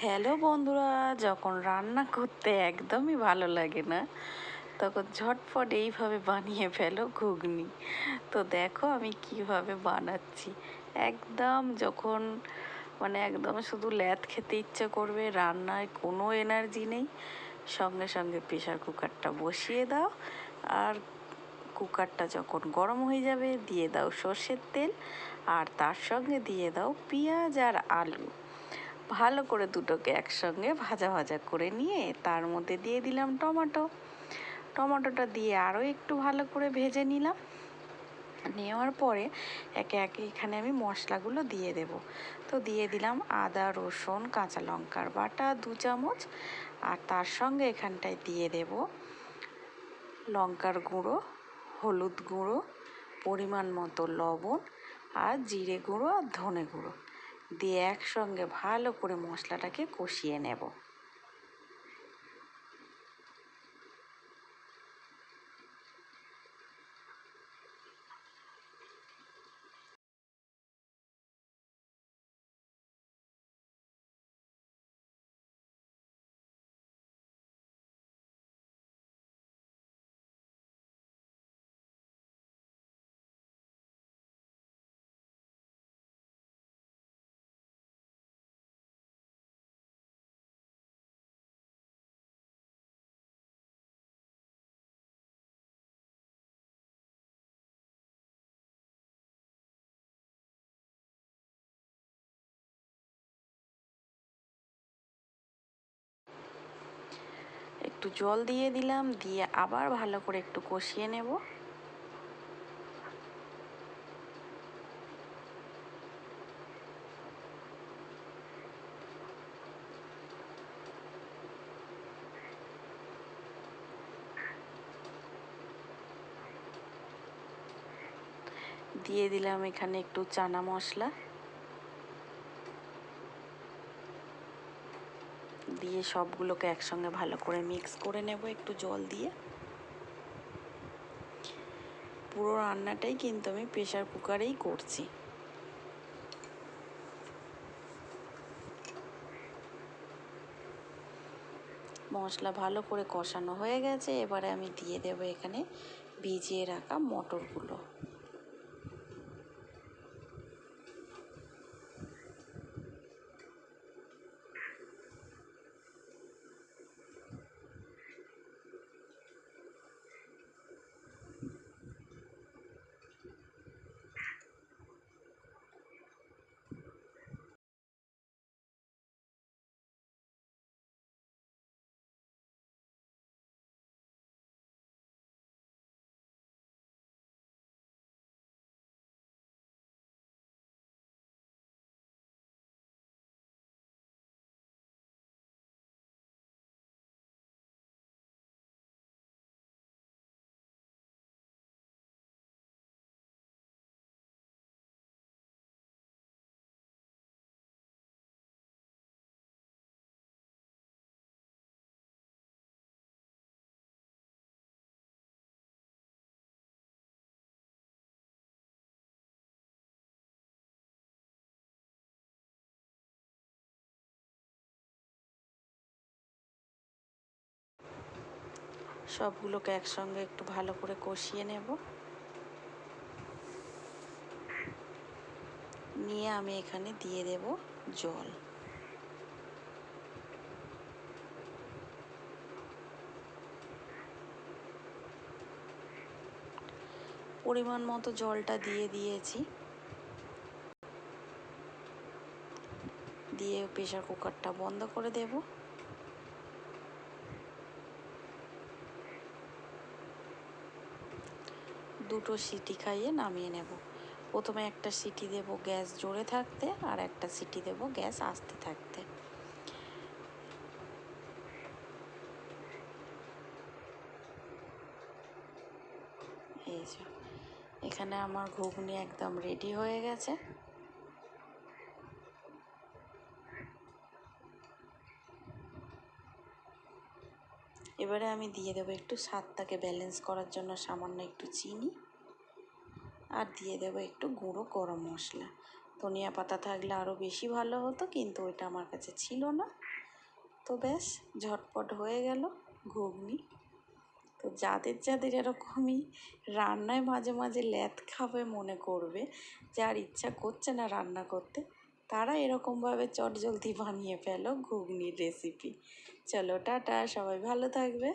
Hello বন্ধুরা, যখন রান্না করতে একদমই ভালো লাগে না, তখন ঝটপট এইভাবে বানিয়ে ফেলো ঘুগনি। তো দেখো আমি কীভাবে বানাচ্ছি। একদম যখন মানে একদম শুধু ল্যাদ খেতে ইচ্ছে করবে, রান্নায় কোনো এনার্জি নেই, সঙ্গে সঙ্গে প্রেশার কুকারটা বসিয়ে দাও, আর কুকারটা যখন গরম হয়ে যাবে, দিয়ে দাও সর্ষের তেল, আর তার সঙ্গে দিয়ে দাও পেঁয়াজ আর আলু। ভালো করে দুটোকে একসঙ্গে ভাজা ভাজা করে নিয়ে তার মধ্যে দিয়ে দিলাম টমেটো। টমেটোটা দিয়ে আরও একটু ভালো করে ভেজে নিলাম। নেওয়ার পরে একে একে এখানে আমি মশলাগুলো দিয়ে দেব। তো দিয়ে দিলাম আদা, রসুন, কাঁচা লঙ্কার বাটা, দু চামচ। আর তার সঙ্গে এখানটায় দিয়ে দেব লঙ্কার গুঁড়ো, হলুদ গুঁড়ো, পরিমাণ মতো লবণ আর জিরে গুঁড়ো আর ধনে গুঁড়ো। দিয়ে একসঙ্গে ভালো করে মশলাটাকে কষিয়ে নেব। একটু জল দিয়ে দিলাম, দিয়ে আবার ভালো করে একটু কষিয়ে নেব। দিয়ে দিলাম এখানে একটু চানা মশলা। দিয়ে সবগুলোকে একসঙ্গে ভালো করে মিক্স করে নেব একটু জল দিয়ে। পুরো রান্নাটাই কিন্তু আমি প্রেশার কুকারেই করছি। মশলা ভালো করে কষানো হয়ে গেছে, এবারে আমি দিয়ে দেব এখানে ভিজিয়ে রাখা মটরগুলো। সবগুলোকে একসঙ্গে একটু ভালো করে কষিয়ে নেব। নিয়ে আমি এখানে দিয়ে দেব জল। পরিমাণ মতো জলটা দিয়ে দিয়েছি। দিয়ে প্রেশার কুকারটা বন্ধ করে দেবো। দুটো সিটি খাইয়ে নামিয়ে নেব। প্রথমে একটা সিটি দেব গ্যাস জোরে থাকতে আর একটা সিটি দেব গ্যাস আস্তে থাকতে। এই যে, এখানে আমার ঘুগনি একদম রেডি হয়ে গেছে। এবারে আমি দিয়ে দেবো একটু স্বাদটাকে ব্যালেন্স করার জন্য সামান্য একটু চিনি। আর দিয়ে দেবো একটু গুঁড়ো গরম মশলা। ধনিয়া পাতা থাকলে আরও বেশি ভালো হতো, কিন্তু ওইটা আমার কাছে ছিল না। তো ব্যাস, ঝটপট হয়ে গেল ঘুগনি। তো যাদের যাদের এরকমই রান্নায় মাঝে মাঝে ল্যাদ খাবে মনে করবে, যার ইচ্ছা করছে না রান্না করতে তারা এরকমভাবে চটজলদি বানিয়ে ফেলো ঘুগনির রেসিপি চলো টাটা সবাই ভালো থাকবে।